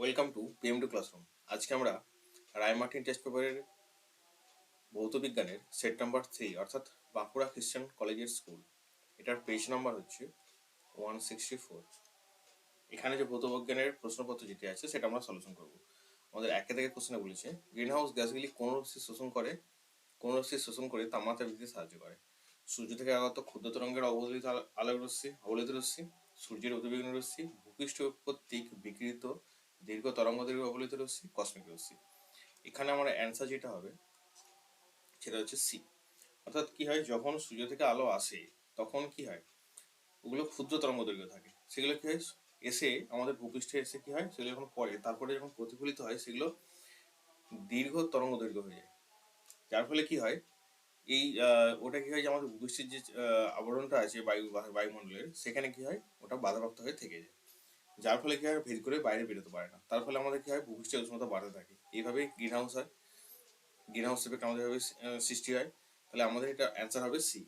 Welcome to PM two classroom আজকে আমরা Ray Martin test পেপারের ভৌত বিজ্ঞানের সেট নাম্বার থ্রি অর্থাৎ বাঁকুড়া খ্রিস্টান কলেজের স্কুল এটার পেজ নাম্বার হচ্ছে ওয়ান সিক্সটি ফোর এখানে যে ভৌত বিজ্ঞানের প্রশ্নপত্র যেটি আছে, সেটা আমরা সলিউশন করব। আমাদের একে থেকে কোশ্চেনে বলেছে গ্রিন হাউস গ্যাসগুলি কোন রশ্মি শোষণ করে? কোন রশ্মি শোষণ করে? তাপমাত্রা বৃদ্ধিতে সাহায্য করে। সূর্য থেকে আগত ক্ষুদ্র তরঙ্গের অবদলিত আলো- আলোক রশ্মি অবলিত রশ্মি, সূর্যের অতিবেগুন রশ্মি, ভূপৃষ্ঠ কর্তৃক বিকৃত দীর্ঘ তরঙ্গ দৈর্ঘ্য অবলিত রশ্মি কসমিক রশ্মি। এখানে আমার অ্যান্সার যেটা হবে, সেটা হচ্ছে সি অর্থাৎ কি হয়, যখন সূর্য থেকে আলো আসে, তখন কি হয়, ওগুলো ক্ষুদ্র তরঙ্গ দৈর্ঘ্য থাকে। সেগুলো কি হয়, এসে আমাদের ভূপৃষ্ঠে এসে কি হয়, সেগুলো যখন পড়ে, তারপরে যখন প্রতিফলিত হয়, সেগুলো দীর্ঘ তরঙ্গ দৈর্ঘ্য হয়ে যায়। যার ফলে কি হয়, এই ওটা কি হয় যে আমাদের ভূপৃষ্ঠের যে আবরণটা আছে বায়ু, বায়ুমণ্ডলের, সেখানে কি হয়, ওটা বাধাপ্রাপ্ত হয়ে থেকে যায়। যার ফলে কি হয়, ভেদ করে বাইরে বেরোতে পারে না। তার ফলে আমাদের কি হয়, ভূপৃষ্ঠের উষ্ণতা বাড়তে থাকে। এইভাবে গ্রিন হাউস হয় গ্রিন হাউস এফেক্ট আমাদের সৃষ্টি হয়। তাহলে আমাদের এটা অ্যান্সার হবে সি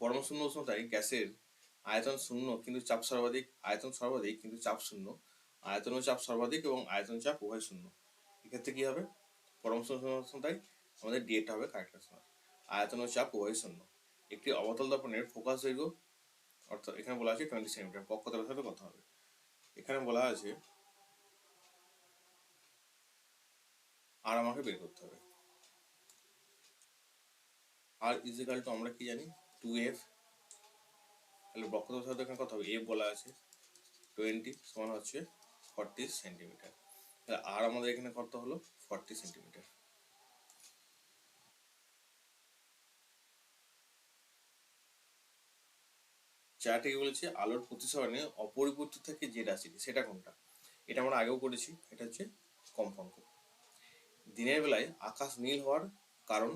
পরম শূন্য উষ্ণতায় গ্যাসের আয়তন শূন্য, কিন্তু চাপ সর্বাধিক, আয়তন সর্বাধিক, কিন্তু চাপ শূন্য। আয়তন ও চাপ সর্বাধিক এবং আয়তন চাপ উভয় শূন্য। এক্ষেত্রে কি হবে? পরম শূন্য উষ্ণতায় আমাদের ডিএটা হবে কারেক্ট আনসার আয়তন ও চাপ উভয় শূন্য। একটি অবতল দর্পণের ফোকাস দৈর্ঘ্য, অর্থাৎ এখানে বলা আছে টোয়েন্টি সেন্টিমিটার পক্ষতলের সাথে কথা হবে? এখানে বলা আছে, আর আমাকে বের করতে হবে। আর ইজিক্যাল টু আমরা কি জানি? টু এফ তাহলে বক্ষতলের সাথে এখানে কথা হবে। এফ বলা আছে টোয়েন্টি সমান হচ্ছে ফর্টি সেন্টিমিটার তাহলে আর আমাদের এখানে কত হলো? ফর্টি সেন্টিমিটার চারটে বলেছে, আলোর প্রতিসরণে অপরিবর্তিত থাকে যে রাশিটি, সেটা কোনটা? এটা আমরা আগেও করেছি, এটা হচ্ছে কম্পাঙ্ক। দিনের বেলায় আকাশ নীল হওয়ার কারণ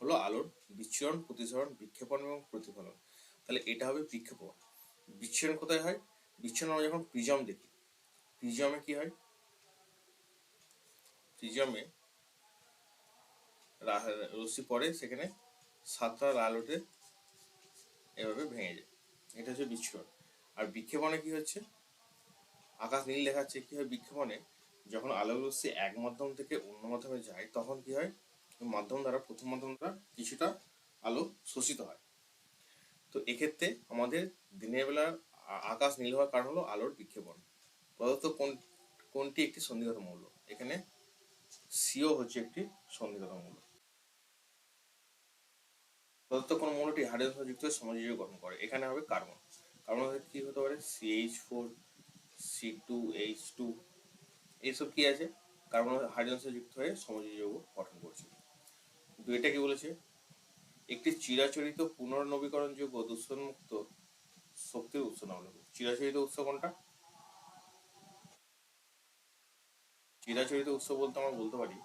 হলো আলোর বিচ্ছুরণ, প্রতিসরণ, বিক্ষেপণ এবং প্রতিফলন। তাহলে এটা হবে বিক্ষেপণ। বিচ্ছুরণ কোথায় হয়? বিচ্ছুরণ আমরা যখন প্রিজম দেখি প্রিজমে কি হয়? প্রিজমে রশ্মি পড়ে, সেখানে সাতটা ওঠে, এভাবে ভেঙে যায়। এটা হচ্ছে বিচ্ছুরণ। আর বিক্ষেপণে কি হচ্ছে? আকাশ নীল দেখাচ্ছে, কি হয়? বিক্ষেপণে যখন আলোক রশ্মি এক মাধ্যম থেকে অন্য মাধ্যমে যায়, তখন কি হয়? মাধ্যম দ্বারা, প্রথম মাধ্যম দ্বারা কিছুটা আলো শোষিত হয়। তো এক্ষেত্রে আমাদের দিনের বেলা আকাশ নীল হওয়ার কারণ হলো আলোর বিক্ষেপণ। প্রদত্ত কোন, কোনটি একটি সন্ধিগত মৌল? এখানে সিও হচ্ছে একটি সন্ধিগত মৌল। প্রদত্ত কোন মৌলটি হাইড্রোজেন যুক্ত হয়ে সমযোজী গঠন করে। এখানে হবে কার্বন। কার্বন কি হতে পারে? CH four C two H two এইসব কি আছে? কার্বন হাইড্রোজেন সাথে যুক্ত হয়ে সমযোজী যৌগ গঠন করছে। দুইটা কি বলেছে? একটি চিরাচরিত পুনর্নবীকরণযোগ্য দূষণমুক্ত শক্তির উৎস নাম চিরাচরিত উৎস কোনটা? চিরাচরিত উৎস বলতে আমরা বলতে পারি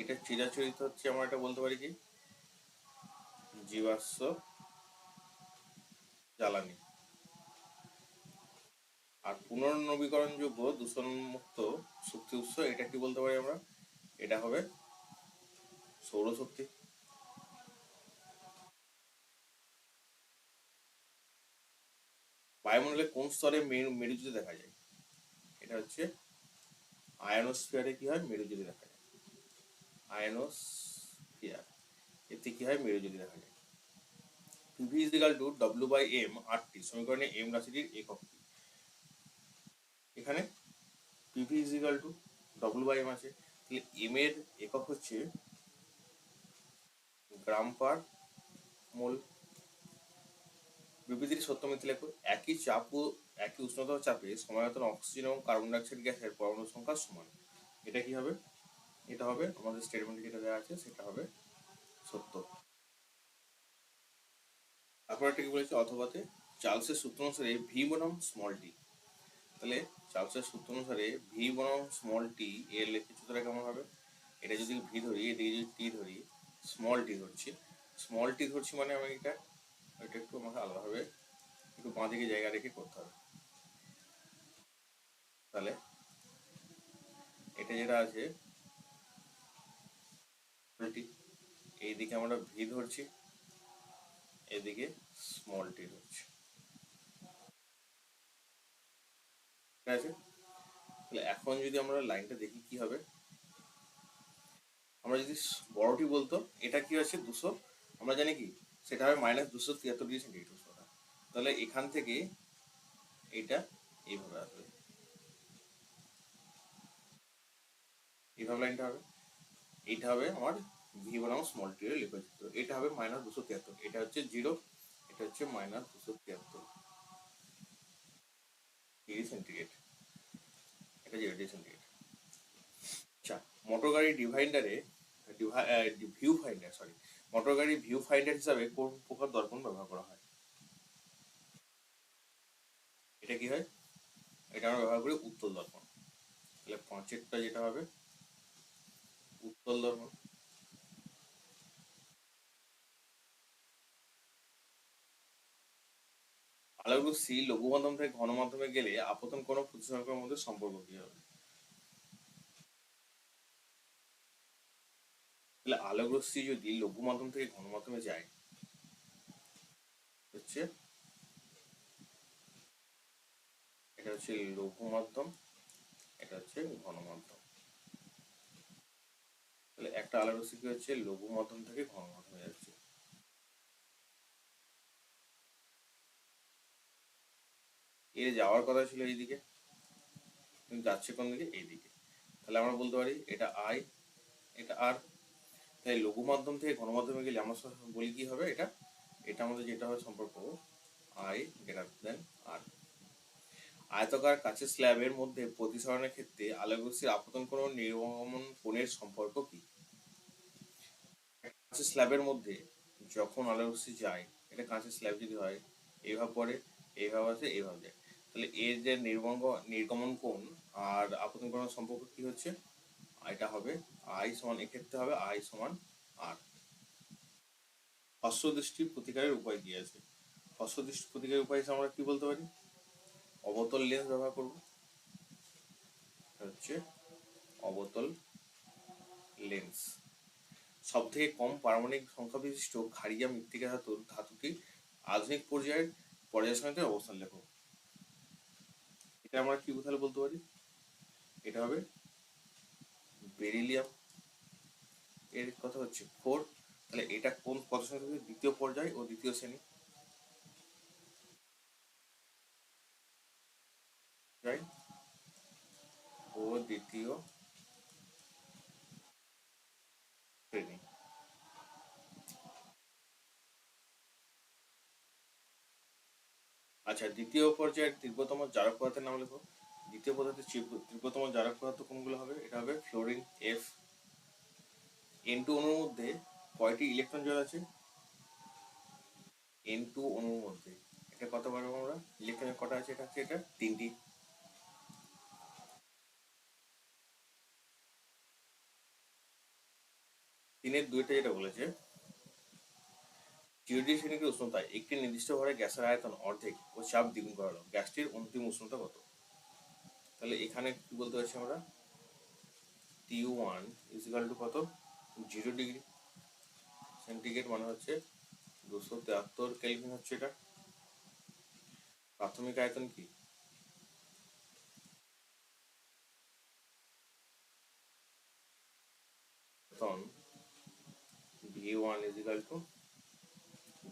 এটা চিরাচরিত হচ্ছে, আমরা এটা বলতে পারি কি? জীবাশ্ম জ্বালানি। আর পুনর্নবীকরণযোগ্য দূষণমুক্ত শক্তি উৎস, এটা কি বলতে পারি আমরা? এটা হবে সৌরশক্তি। বায়ুমণ্ডলে কোন স্তরে মেরু মেরুজ্যোতি দেখা যায়? এটা হচ্ছে আয়নোস্ফিয়ারে কি হয়? মেরুজ্যোতি দেখা যায়। আয়নোস্ফিয়ার এতে হয়? দেখা যায়। Is equal to by M সমীকরণে এম রাশিটির একক কি এখানে PV is equal to by M আছে। তাহলে এম এর একক হচ্ছে গ্রাম পার মোল। বিবৃতির সত্য মিথ্যে লেখো। একই চাপ ও একই উষ্ণতা চাপে সমায়তন অক্সিজেন এবং কার্বন ডাইঅক্সাইড গ্যাসের পরমাণু সংখ্যা সমান। এটা কি হবে? এটা হবে, আমাদের স্টেটমেন্টে যেটা দেওয়া আছে সেটা হবে সত্য। তারপর কি বলেছে? অথবাতে চার্লসের সূত্র অনুসারে ভি বনাম স্মল টি তাহলে চার্লসের সূত্র অনুসারে ভি বনাম স্মল টি এর লেখি সূত্রটা কেমন হবে? এটা যদি ভি ধরি, এদিকে যদি টি ধরি স্মল টি ধরছি। স্মল টি ধরছি মানে আমি এটা এটা একটু আমাকে আলাদাভাবে একটু বাঁ দিকে জায়গা রেখে করতে হবে। তাহলে এটা যেটা আছে টি এইদিকে আমরা ভি ধরছি, এদিকে স্মল টি ধরছি। ঠিক আছে? তাহলে এখন যদি আমরা লাইনটা দেখি কি হবে? আমরা যদি বড়টি বলতো, এটা কি আছে দুশো? আমরা জানি কি, সেটা হবে মাইনাস দুশো তিয়াত্তর ডিগ্রি সেন্টিগ্রেড তাহলে এখান থেকে এইটা এইভাবে আসবে। এইভাবে লাইনটা হবে। এইটা হবে আমার ভি বনাম স্মল টি এর এটা হবে মাইনাস দুশো তিয়াত্তর। এটা হচ্ছে জিরো এটা হচ্ছে মাইনাস দুশো তিয়াত্তর। ডিগ্রি সেন্টিগ্রেড এটা জিরো ডিগ্রি সেন্টিগ্রেড আচ্ছা মোটর গাড়ি ডিভাইন্ডারে ভিউ ফাইন্ডার সরি মোটর গাড়ি ভিউ ফাইন্ডার হিসাবে কোন প্রকার দর্পণ ব্যবহার করা হয়? এটা কি হয়? এটা আমরা ব্যবহার করি উত্তল দর্পণ। তাহলে পাঁচেরটা যেটা হবে উত্তল দর্পণ আলোকরশ্মি লঘু মাধ্যম থেকে ঘন মাধ্যমে গেলে আপতন কোন প্রতিসংখ্যার মধ্যে সম্পর্ক কি হবে? তাহলে যদি লঘু মাধ্যম থেকে ঘন মাধ্যমে যায়, হচ্ছে এটা হচ্ছে লঘু মাধ্যম এটা হচ্ছে ঘন মাধ্যম তাহলে একটা আলোকরশ্মি কি হচ্ছে, লঘু মাধ্যম থেকে ঘন মাধ্যমে যাচ্ছে। এর যাওয়ার কথা ছিল এইদিকে। কিন্তু যাচ্ছে কোন দিকে? এইদিকে। তাহলে আমরা বলতে পারি, এটা আই এটা আর তাই লঘু মাধ্যম থেকে ঘন মাধ্যমে গেলে আমরা বলি কি হবে এটা? এটা আমাদের যেটা হবে সম্পর্ক আই গ্রেটার দেন আর আয়তকার কাঁচের স্ল্যাবের মধ্যে প্রতিসরণের ক্ষেত্রে আলোকরশ্মির আপতন কোণ নির্গমন কোণের সম্পর্ক কি? কাঁচের স্ল্যাবের মধ্যে যখন আলোকরশ্মি যায়, এটা কাঁচের স্ল্যাব যদি হয় এইভাবে পরে এইভাবে আছে এইভাবে যায়। তাহলে এর যে নির্গমন নির্গমন কোণ আর আপতন কোণের সম্পর্ক কি হচ্ছে? এটা হবে আই সমান, এক্ষেত্রে হবে আই সমান আর। হস্রদৃষ্টি প্রতিকারের উপায় কি আছে? হস্রদৃষ্টি প্রতিকারের উপায় আমরা কি বলতে পারি? অবতল লেন্স ব্যবহার করব। হচ্ছে অবতল লেন্স সব থেকে কম পারমাণবিক সংখ্যা বিশিষ্ট খারিয়া মৃত্তিকা ধাতুর ধাতুটি আধুনিক পর্যায়ের পর্যায় অবস্থান লেখো। এটা আমরা কি তাহলে বলতে পারি? এটা হবে বেরিলিয়াম এর কথা হচ্ছে ফোর তাহলে এটা কোন কত শ্রেণি দ্বিতীয় পর্যায় ও দ্বিতীয় শ্রেণি। ও দ্বিতীয় শ্রেণি আচ্ছা দ্বিতীয় পর্যায়ের তীব্রতম জারক পদার্থের নাম লেখো। দ্বিতীয় পদার্থের তীব্রতম জারক পদার্থ কোনগুলো হবে? এটা হবে ফ্লোরিন এফ এন টু অণুর মধ্যে কয়টি ইলেকট্রন জল আছে? এন টু অণুর মধ্যে। এটা কত পারব আমরা? ইলেকট্রনের কটা আছে? এটা হচ্ছে এটা তিনটি। তিনের দুইটা যেটা বলেছে শ্রেণির উষ্ণতায় একটি নির্দিষ্ট ঘরে গ্যাসের আয়তন অর্ধেক ও চাপ দ্বিগুণ করা হলো গ্যাসটির অন্তিম উষ্ণতা কত? তাহলে এখানে কি বলতে পারছি আমরা? T one is equal to কত? জিরো ডিগ্রি সেন্টিগ্রেড মানে হচ্ছে দুশো তেহাত্তর কেলভিন হচ্ছে এটা। প্রাথমিক আয়তন কি? V one is equal to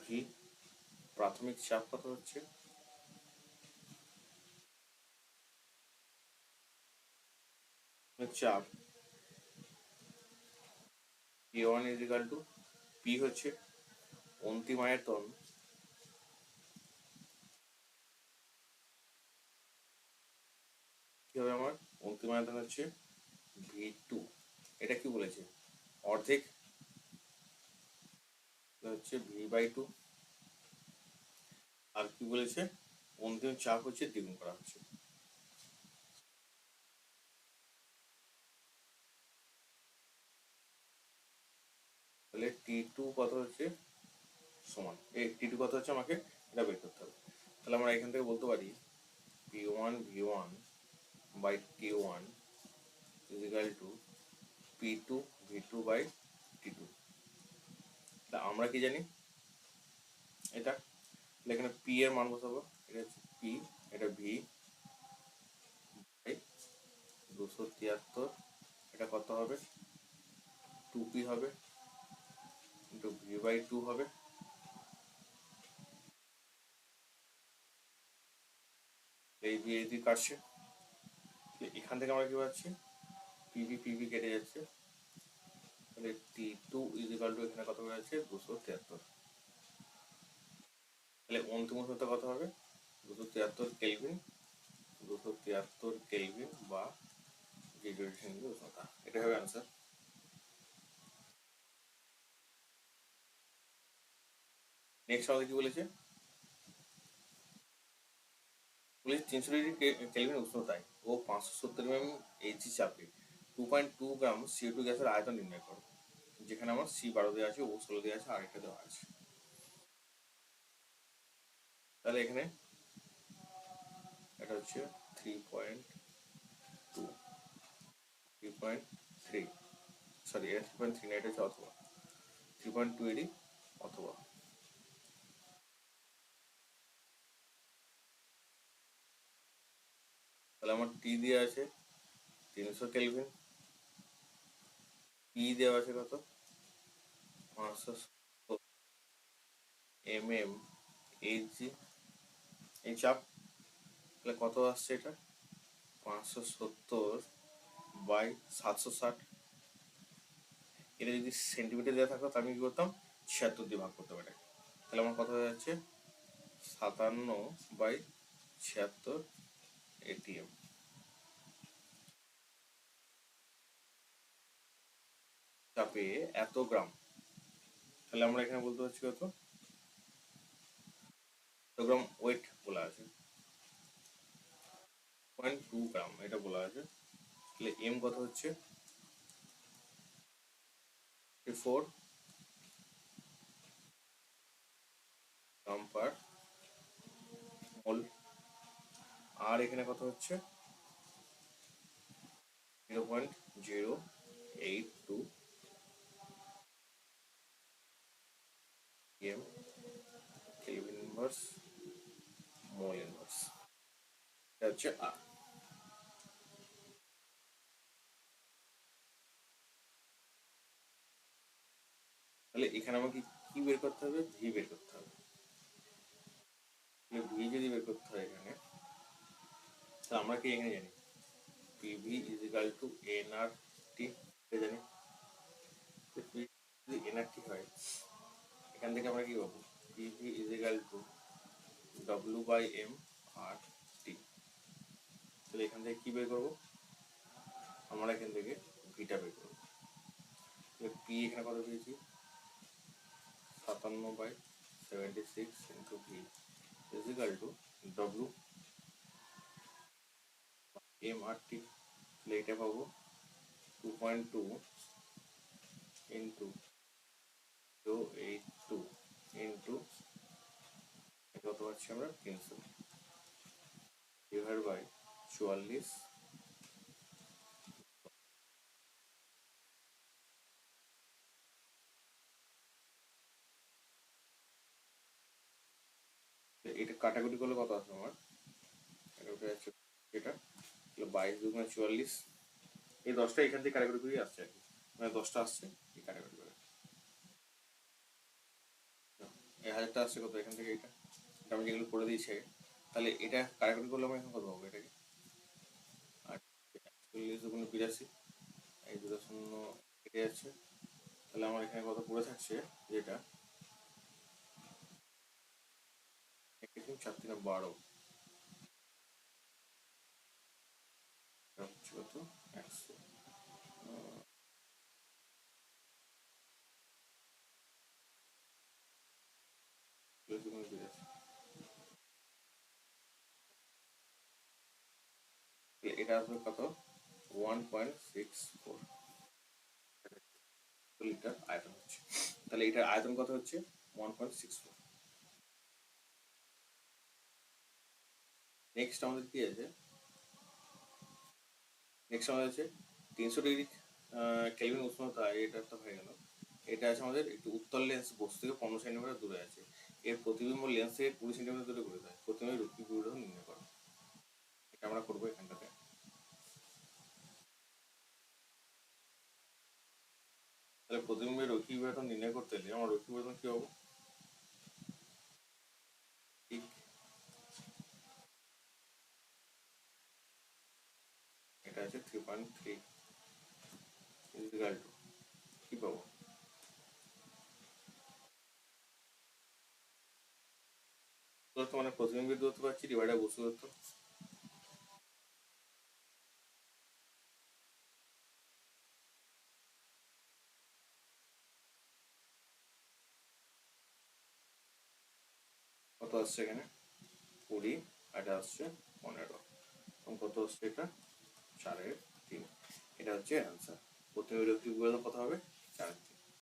V প্রাথমিক চাপ কত হচ্ছে? চাপ। P one is equal to P হচ্ছে অন্তিম আয়তন কি হবে আমার? অন্তিম আয়তন হচ্ছে ভি টু এটা কি বলেছে? অর্ধেক হচ্ছে ভি বাই টু আর কি বলেছে? অন্তিম চাপ হচ্ছে দ্বিগুণ করা হচ্ছে। তাহলে টি টু কত হচ্ছে? সমান। এই টি টু কত হচ্ছে আমাকে? এটা বের করতে হবে। তাহলে আমরা এখান থেকে বলতে পারি P one V one by T one is equal to P two V two by T two তা আমরা কি জানি? এটা, এখানে পি এর মান বসাবো। এটা হচ্ছে পি এটা ভি দুশো তিয়াত্তর, এটা কত হবে? টু পি হবে। ইন্টু ভি বাই টু হবে। এই বি এই কাটছে। এখান থেকে আমরা কি পাচ্ছি? পিভি পিভি কেটে যাচ্ছে। তাহলে টি টু ইজিকাল টু এখানে কত হয়ে যাচ্ছে দুশো তিয়াত্তর। তাহলে অন্তিম উত্তরটা কত হবে? দুশো তিয়াত্তর কেলভিন দুশো তিয়াত্তর কেলভিন বা ডিগ্রি উষ্ণতা এটা হবে অ্যান্সার নেক্সট আমাদের কি বলেছে? বলেছে তিনশো ডিগ্রি কেলভিন উষ্ণতায় ও পাঁচশো সত্তর এম এইচজি চাপে। Two point two gram CO two গ্যাসের আয়তন নির্ণয় করো, যেখানে আমার সি বারো দেওয়া আছে ও ষোলো দেওয়া আছে আরেকটা দেওয়া আছে। তাহলে এখানে এটা হচ্ছে three point two three point three sorry three point three না, এটা হচ্ছে অথবা। থ্রি পয়েন্ট টু এডি অথবা। তাহলে আমার টি দেওয়া আছে তিনশো কেলভিন পি দেওয়া আছে কত? পাঁচশো এম এম এইচ জি। এই চাপ, তাহলে কত আসছে এটা? পাঁচশো সত্তর বাই সাতশো ষাট। এটা যদি সেন্টিমিটার দেওয়া থাকতো আমি কি করতাম? ছিয়াত্তর দিয়ে ভাগ করতে পারি তাহলে আমার কত হয়ে যাচ্ছে? সাতান্ন বাই ছিয়াত্তর এটিএম। চাপে এত গ্রাম। তাহলে আমরা এখানে বলতে পারছি কত? এত গ্রাম ওয়েট বলা আছে। পয়েন্ট টু গ্রাম, এটা বলা আছে। তাহলে এম কত হচ্ছে? ফোর গ্রাম পার মোল আর এখানে কত হচ্ছে? Zero point zero eight two M kelvin inverse mole inverse এটা হচ্ছে আর তাহলে এখানে আমাকে কি বের করতে হবে? ভি বের করতে হবে। ভি যদি বের করতে হয় এখানে তাহলে আমরা কি এখানে জানি? PV is equal to N R T জানি? যদি এন আর টি হয়, এখান থেকে আমরা কি পাবো? PV is equal to W by M R তাহলে এখান থেকে কি বের করব? আমরা এখান থেকে ভিটা বের করব। পি এখানে কত পেয়েছি? সাতান্ন by seventy six into V is equal to W M R T তাহলে এটা পাবো two point two into two eight two into কত পাচ্ছি আমরা? তিনশো। ডিভাইড বাই চুয়াল্লিশ। এটা কাটাকুটি করলে কত আসবে আমার? এটা বাইশ দুগুণ চুয়াল্লিশ। এই দশটা এখান থেকে কাটাকুটি করে আসছে আর কি। মানে দশটা আসছে এই কাটাকুটি করে। এই হাজারটা আসছে কত? এখান থেকে এটা। আমি যেগুলো করে দিয়েছি, তাহলে এটা কাটাকুটি করলে আমরা এখন কত পাবো এটাকে? চল্লিশ দুগুণ বিরাশি। এই দুটো শূন্য কেটে যাচ্ছে। তাহলে আমার এখানে কত পড়ে থাকছে? যেটা চার তিনে বারো। কত? একশো। এটা আসবে কত? One point six four litre আয়তন হচ্ছে। তাহলে এটার আয়তন কত হচ্ছে? One point six four next আমাদের কি আছে? নেক্সট আমাদের আছে তিনশো ডিগ্রি কেলভিন উষ্ণতা, এটা একটা হয়ে গেল। এটা আছে আমাদের একটু উত্তর লেন্স বস্তু থেকে পনেরো সেন্টিমিটার দূরে আছে। এর প্রতিবিম্ব লেন্স থেকে কুড়ি সেন্টিমিটার দূরে করে দেয় প্রথমে রুক্তি নির্ণয় করো। এটা আমরা করব এখানটাতে। তাহলে আমার রৈখিক বিবর্ধন কি হবে? এটা আছে three point three is equal to কি পাবো? মানে প্রতিবিম্বিত দূরত্ব পাচ্ছি ডিভাইডার বস্তু দূরত্ব আসছে এখানে? কুড়ি আর এটা আসছে পনেরো। এবং কত আসছে এটা? চারের তিন। এটা হচ্ছে অ্যান্সার প্রথমে রৈখিক করে কথা হবে? চারের তিন।